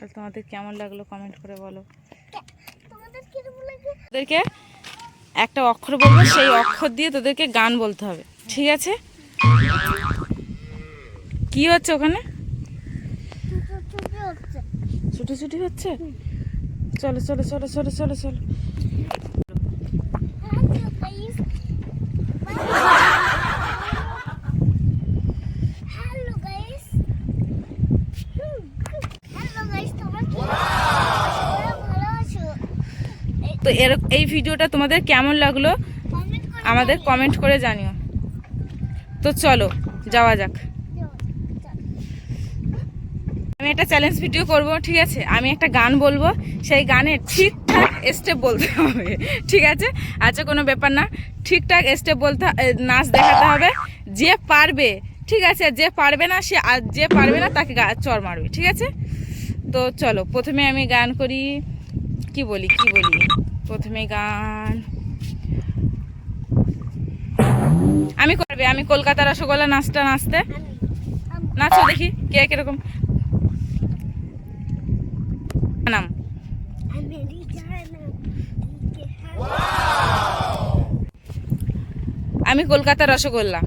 আর তোমাদের কেমন লাগল কমেন্ট করে বলো। তোদেরকে একটা অক্ষর বলব সেই অক্ষর দিয়ে তোদেরকে গান বলতে হবে ঠিক আছে? কি হচ্ছে ওখানে? ছুটি ছুটি হচ্ছে? চলো চলো চলো চলো চলো চলো। তো এর এই ভিডিওটা তোমাদের কেমন লাগল? আমাদের কমেন্ট করে জানিও। তো চলো যাওয়া যাক। আমি একটা চ্যালেঞ্জ ভিডিও করব, ঠিক আছে? আমি একটা গান বলব, সেই গানের ঠিকঠাক স্টেপ বলতে হবে, ঠিক আছে? আচ্ছা কোনো ব্যাপার না। ঠিকঠাক স্টেপ বলতে নাচ দেখাতে হবে। যে পারবে, ঠিক আছে? যে পারবে না, সে আর যে পারবে না, তাকে চড় মারবে, ঠিক আছে? তো চলো, প্রথমে আমি গান করি। কি বলি কি বলি? প্রথমে গান। আমি করবে, আমি কলকাতা রসগোল্লা নাচটা, নাচতে? নাচো দেখি, কে কীরকম আমি কলকাতার রসগোল্লা।